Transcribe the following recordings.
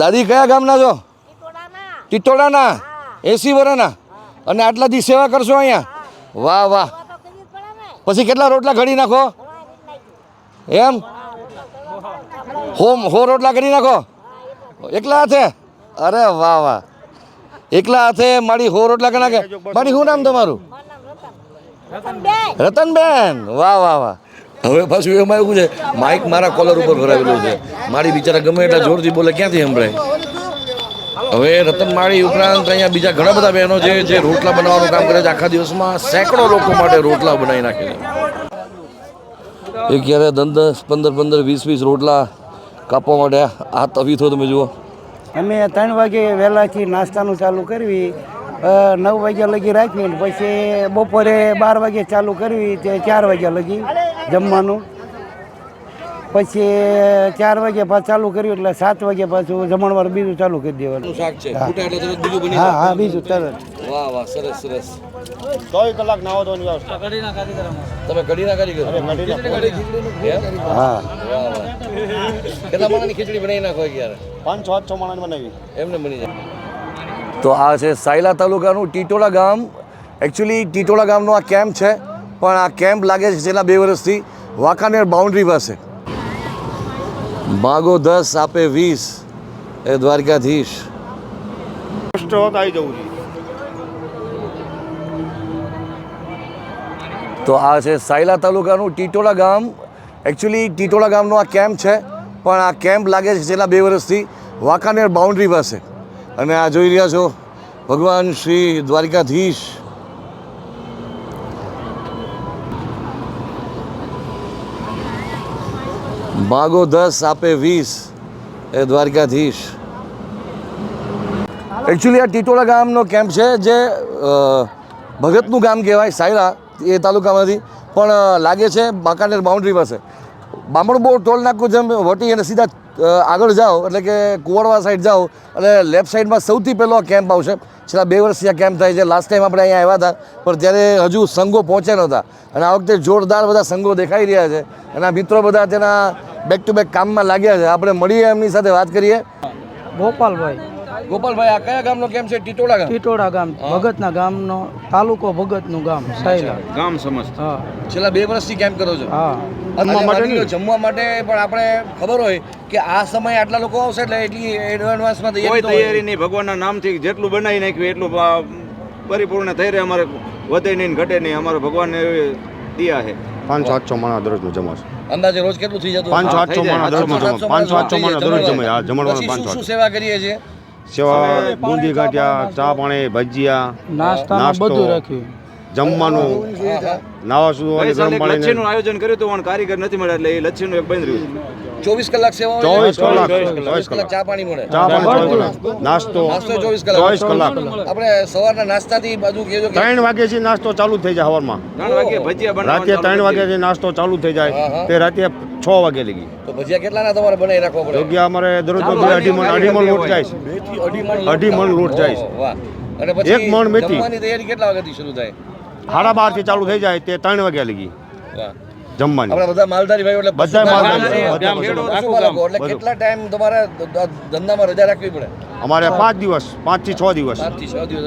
દાદી કયા ગામના છો? ટીટોડાના. એસી વરાના? અને આટલાથી સેવા કરશો અહીંયા? વાહ વાહ. પછી કેટલા રોટલા ઘડી નાખો? એમ? હોમ હો રોટલા કરી નાખો? એકલા હાથે? અરે વાહ વાહ. એકલા હાથે મારી હો રોટલા કરી નાખે? મારી શું નામ તમારું? રતનબેન. વાહ વાહ વાહ. હવે પાછું એમાં એવું છે માઇક મારા કોલર ઉપર ભરાવેલું છે. મારી બિચારા ગમે એટલા જોરથી બોલે ક્યાંથી સંભળાય? હવે રતન માળી ઉપરાંત અહીંયા બીજા ઘણા બધા બહેનો છે જે રોટલા બનાવવાનું કામ કરે છે. આખા દિવસમાં સેંકડો લોકો માટે રોટલા બનાવી નાખે છે. એ ક્યારે દસ દસ પંદર પંદર વીસ વીસ રોટલા કાપવા માટે આ તવી થો તમે જુઓ. અમે ત્રણ વાગે વહેલાથી નાસ્તાનું ચાલુ કરવી નવ વાગ્યા લગી રાખવી ને પછી બપોરે બાર વાગે ચાલુ કરવી તે ચાર વાગ્યા લગી. જમવાનું. પછી ચાર વાગે પાછું ચાલુ કર્યું એટલે સાત વાગે પાછું જમણવાર બીજું ચાલુ કરી દેવાનું. શાક છે. ફૂટે એટલે તરત બીજું બની હા હા બીજું તરત. વાહ વાહ સરસ સરસ. ચોવીસ કલાક નાવા ધોવાની વ્યવસ્થા. તમે કઢીના કારીગર હા? કેટલા માણાની ખીચડી બનાવી નાખો યાર પાંચ છ છ માણસ બનાવી. એમને બની જાય. તો આ છે સાયલા તાલુકાનું ટીટોળા ગામ. એકચ્યુઅલી ટીટોળા ગામનો આ કેમ્પ છે. પણ આ કેમ્પ લાગે છે છેલ્લા બે વર્ષથી વાંકાનેર બાઉન્ડ્રી પાસે. માગો દસ આપે વીસ એ દ્વારકાધીશ. આવી જવું તો આ છે સાયલા તાલુકાનું ટીટોળા ગામ. એકચ્યુઅલી ટીટોળા ગામનો આ કેમ્પ છે પણ આ કેમ્પ લાગે છે છેલ્લા બે વર્ષથી વાંકાનેર બાઉન્ડ્રી પાસે. અને આ જોઈ રહ્યા છો ભગવાન શ્રી દ્વારકાધીશ. માગો દસ, આપે વીસ એ દ્વારકાધીશ. એકચ્યુઅલી આ ટીટોળા ગામનો કેમ્પ છે જે ભગતનું ગામ કહેવાય, સાયરા, એ તાલુકામાંથી. પણ લાગે છે બાંકાનેર બાઉન્ડ્રી પાસે. બામણબોર ટોલ નાકું જેમ વટી અને સીધા આગળ જાઓ, એટલે કે કુવાડવા સાઈડ જાઓ એટલે લેફ્ટ સાઈડમાં સૌથી પહેલો કેમ્પ આવશે. છેલ્લા બે વર્ષથી આ કેમ્પ થાય છે. લાસ્ટ ટાઈમ આપણે અહીંયા આવ્યા હતા, પણ ત્યારે હજુ સંઘો પહોંચ્યા નહોતા. અને આ વખતે જોરદાર બધા સંઘો દેખાઈ રહ્યા છે. અને મિત્રો બધા તેના બેક ટુ બેક કામમાં લાગ્યા છે. આપણે મળીએ એમની સાથે વાત કરીએ. ગોપાલભાઈ. ગોપાલભાઈ આ કયા ગામનો કેમ છે? ટીટોડા ગામ? ટીટોડા ગામ. ભગતના ગામનો તાલુકો ભગતનું ગામ સાયલા. ગામ સમજ હા. છેલ્લા બે વર્ષથી કેમ કરો છો? હા. જમવા માટે જમવા માટે પણ આપણે ખબર હોય કે આ સમયે આટલા લોકો આવશે એટલે એટલી એડવાન્સમાં તૈયારી તૈયારી નહીં. ભગવાનના નામથી જેટલું બનાવી નાખ્યું એટલું પરિપૂર્ણ થઈ રહે અમારે વધે નહીં ઘટે નહીં. અમારે ભગવાનને એવી દિયા છે. પાંચસો આઠસો માણસ દરરોજનું જમશે અંદાજે રોજ કેટલું થઈ જતું પાંચસો આઠસો. માણસ દરરોજનું જમવા પાંચસો આઠસો માણસ દરરોજ જમે. હા જમણવાનું પાંચસો શું સેવા કરીએ છીએ? સેવા બુંદી ગાંઠિયા ચા પાણી ભજીયા નાસ્તો. બધું રાખ્યું. જમવાનું નાવા ગઈ ગરમ એક પાણી લચ્છીનું આયોજન કર્યું હતું પણ કારીગર નથી મળ્યા એટલે એ લચ્છીનું એક બંધ રહ્યું ચોવીસ કલાક સેવા હોય ચોવીસ છે? કલાક. ચોવીસ ચોવીસ કલાક. કલાક ચા પાણી મળે. ચા પાણી ચોવીસ કલાક નાસ્તો. નાસ્તો ચોવીસ કલાક. ચોવીસ કલાક. આપણે સવારના નાસ્તાથી બાજુ કહેજો કે ત્રણ વાગ્યાથી નાસ્તો ચાલુ થઈ જાય સવારમાં ત્રણ વાગે ભજીયા રાતે બનાવવાનું ત્રણ ચાલુ કરી વાગ્યાથી નાસ્તો ચાલુ થઈ હા, જાય. હા. તે રાતે છ વાગે લગી. તો ભજીયા કેટલાના તમારે બનાવી રાખવા પડે? જગ્યા અમારે દરરોજ ચાલુ બે અઢી મણ અઢી અઢી મણ મણ લોટ જાય. છે બેથી અઢી મણ અઢી મણ લોટ જાય. છે. ઓહો, વાહ. અને પછી એક મણ મેથી. જમવાની તૈયારી કેટલા વાગ્યાથી શરૂ થાય? સાડા બારથી ચાલુ થઈ જાય તે ત્રણ વાગ્યા લગી. વાહ. જમવાની. આપણા બધા માલધારી ભાઈઓ એટલે બધા માલધારી, એટલે કેટલા ટાઈમ તમારે ધંધામાં રજા રાખવી પડે? અમારે પાંચ દિવસ પાંચથી છ દિવસ.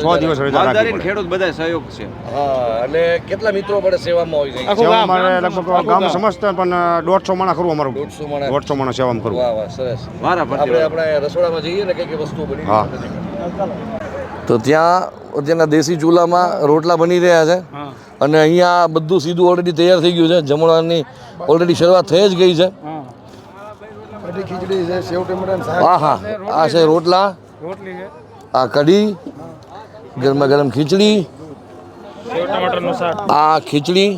છ દિવસ રજા રાખવી ખેડૂત બધા સહયોગ છે. હા એટલે કેટલા મિત્રો પડે સેવામાં હોય સેવા અમારે લગભગ ગામ સમજતા પણ દોઢસો માણા ખરું અમારું. દોઢસો માણસ. દોઢસો માણા સેવામાં ખરું. વાહ વાહ સરસ. આપણે આપણે રસોડામાં જઈએ ને કઈ કઈ વસ્તુ બની હા. તો ત્યાં અત્યારના દેશી ચૂલામાં રોટલા બની રહ્યા છે. અને અહીંયા બધું સીધું ઓલરેડી તૈયાર થઈ ગયું છે. જમણવારની ઓલરેડી શરૂઆત થઈ જ ગઈ છે. હા. હા આ છે રોટલા. આ કઢી ગરમા ગરમ ખીચડી. આ ખીચડી.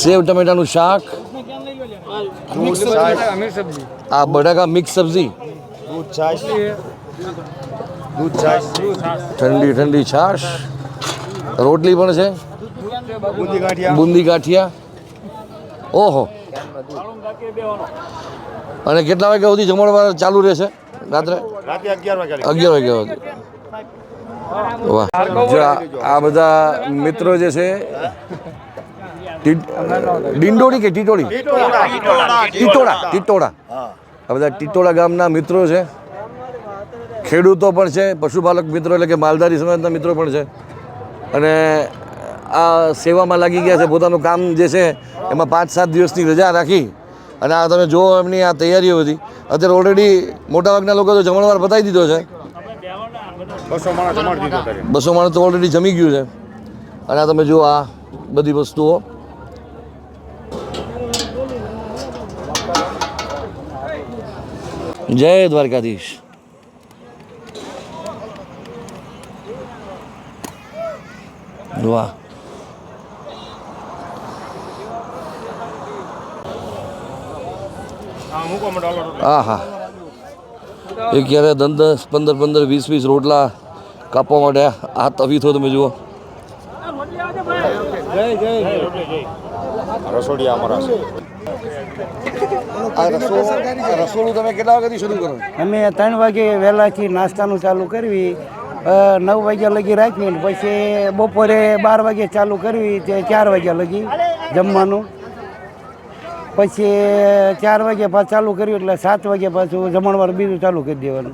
સેવ ટમેટાનું શાક. આ બટાકા મિક્સ સબ્જી. દૂધ છાશ. ઠંડી ઠંડી છાશ. રોટલી પણ છે. બુંદી ગાંઠિયા ઓહો. અને કેટલા વાગ્યા સુધી જમણવાર ચાલુ રહેશે? રાત્રે? અગિયાર વાગ્યા સુધી. વાહ. જો આ- આ બધા મિત્રો જે છે ડિંડોળી કે ટીટોળી ટીટોળા. ટીટોળા. આ બધા ટીટોળા ગામના મિત્રો છે. ખેડૂતો પણ છે પશુપાલક મિત્રો એટલે કે માલધારી સમાજના મિત્રો પણ છે. અને આ સેવામાં લાગી ગયા છે પોતાનું કામ જે છે એમાં પાંચ સાત દિવસની રજા રાખી અને આ તમે જુઓ એમની આ તૈયારીઓ હતી અત્યારે ઓલરેડી મોટાભાગના લોકો તો જમણવાર પતાવી દીધો છે. બસો માણસ તો ઓલરેડી જમી ગયું છે. અને આ તમે જુઓ આ બધી વસ્તુઓ. જય દ્વારકાધીશ. વાહ હા હા એ ક્યારે દસ દસ પંદર પંદર વીસ વીસ રોટલા કાપવા માટે આ તવી થો તમે જુઓ રસોડિયા અમારા રસોડું તમે કેટલા વાગ્યાથી શરૂ કરો? અમે ત્રણ વાગે વહેલાથી નાસ્તાનું ચાલુ કરવી. નવ વાગ્યા લગી રાખી ને પછી બપોરે બાર વાગે ચાલુ કરવી તે ચાર વાગ્યા લગી જમવાનું. પછી ચાર વાગે પાછું ચાલુ કર્યું એટલે સાત વાગે પાછું જમણવાર બીજું ચાલુ કરી દેવાનું.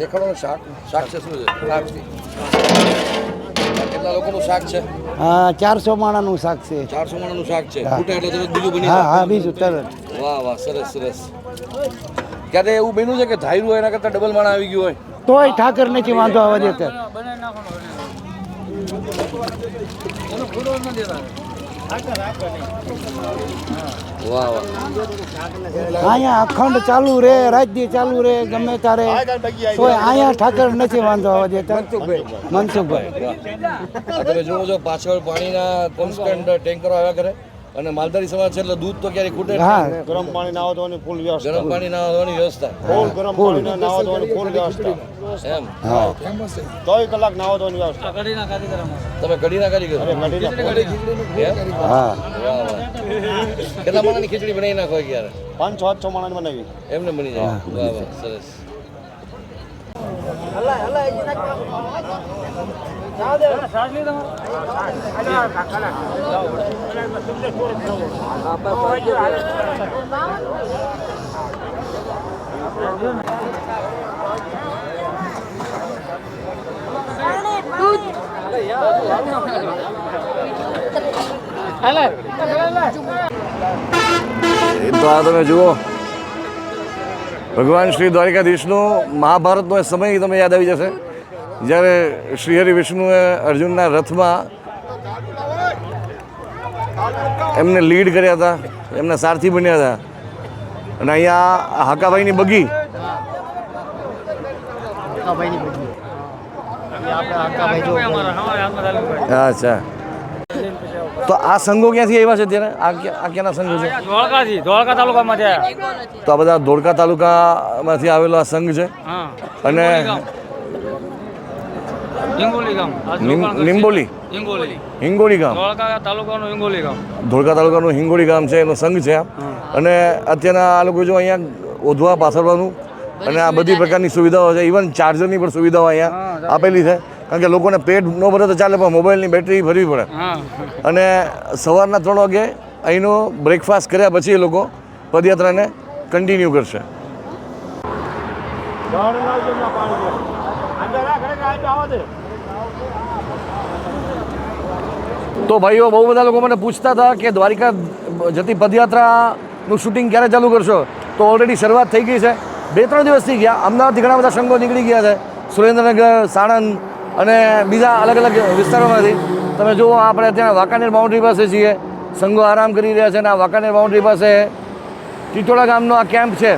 હા ચારસો માણાનું શાક છે. ચારસો માણાનું શાક છે. હા. હા બીજું તરત. વાહ વાહ સરસ સરસ. ક્યારે એવું બન્યું છે કે ધાર્યું એના કરતાં ડબલ માણા આવી ગયું હોય? તોય ઠાકર નથી વાંધો આવવા દેતા અહીંયા અખંડ ચાલુ રે રાજ્ય ચાલુ રે ગમે તારે. તોય અહીંયા ઠાકર નથી વાંધો આવવા દેતા મનસુખભાઈ. તમે જુઓ છો પાછળ પાણીના કોન્સ્ટન્ટ ટેન્કરો આવ્યા કરે અને માલધારી સમાજ છે એટલે દૂધ તો ક્યારેય ખૂટે જ હા. ગરમ પાણી નાવા ધોવાની ફૂલ વ્યવસ્થા. ગરમ પાણી ના આવવાની વ્યવસ્થા. ફૂલ ગરમ પાણી નાવા ધોવાની ફૂલ વ્યવસ્થા. એમ. ચોવીસ કલાક નાવા ધોવાની વ્યવસ્થા તમે કઢીના કારીગર? એમ? હા. વાહ વાહ. કેટલા માણાની ખીચડી બનાવી નાખો ક્યારે પાંચ છ છ માણસ બનાવી. એમને બની જાય. વાહ વાહ સરસ. તો આ તમે જુઓ. ભગવાન શ્રી દ્વારિકાધીશનો મહાભારતનો સમય તમે યાદ આવી જશે. જ્યારે શ્રીહરિ વિષ્ણુએ અર્જુનના રથમાં એમને લીડ કર્યા હતા એમના સારથી બન્યા હતા. અને અહીંયા હાકાભાઈની બગી. અચ્છા. તો આ સંઘો ક્યાંથી આવ્યા છે ત્યારે આ ક્યાંના સંઘો છે? ધોળકાથી ધોળકા તાલુકામાંથી તો આ બધા ધોળકા તાલુકામાંથી આવેલો આ સંઘ છે. અને હિંગોલી ગામ. નિમ- હિંગોલી. હિંગોળી ગામ. ધોળકા તાલુકાનું હિંગોલી ગામ. ધોળકા તાલુકાનું હિંગોળી ગામ છે એનો સંઘ છે આ. અને અત્યારના આ લોકો જો અહીંયા ઓધવા પાછળવાનું અને આ બધી પ્રકારની સુવિધાઓ છે. ઇવન ચાર્જરની પણ સુવિધાઓ અહીંયા આપેલી છે. કારણ કે લોકોને પેટ ન ભરે તો ચાલે પણ મોબાઈલની બેટરી ભરવી પડે. અને સવારના ત્રણ વાગે અહીંનો બ્રેકફાસ્ટ કર્યા પછી એ લોકો પદયાત્રાને કન્ટિન્યુ કરશે. તો ભાઈઓ, બહુ બધા લોકો મને પૂછતા હતા કે દ્વારિકા જતી પદયાત્રાનું શૂટિંગ ક્યારે ચાલુ કરશો? તો ઓલરેડી શરૂઆત થઈ ગઈ છે. બે ત્રણ દિવસથી ગયા. અમદાવાદથી ઘણા બધા સંઘો નીકળી ગયા છે. સુરેન્દ્રનગર, સાણંદ અને બીજા અલગ અલગ વિસ્તારોમાંથી. તમે જુઓ, આપણે અત્યારે વાંકાનેર બાઉન્ડ્રી પાસે છીએ. સંઘો આરામ કરી રહ્યા છે અને આ વાંકાનેર બાઉન્ડ્રી પાસે ટીટોળા ગામનો આ કેમ્પ છે.